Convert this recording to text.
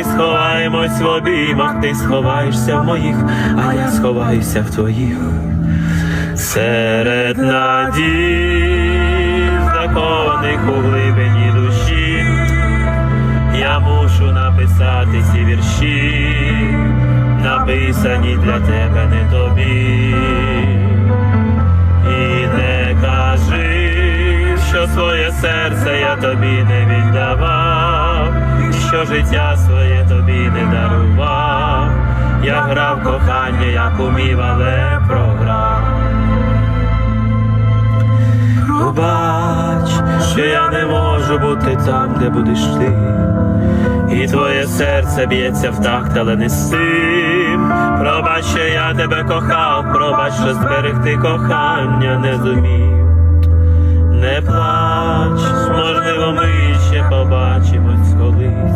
Давай сховаємось в обіймах, ти сховаєшся в моїх, а я сховаюся в твоїх. Серед надій, закованих у глибині душі, я мушу написати ці вірші, написані для тебе, не тобі. І не кажи, що своє серце я тобі не віддавав, життя своє тобі не дарував. Я грав кохання, як умів, але програв. Пробач, що я не можу бути там, де будеш ти. І твоє серце б'ється в такт, але не з тим. Пробач, що я тебе кохав, пробач, що зберегти кохання не зумів. Не плач, можливо, ми ще побачимось колись.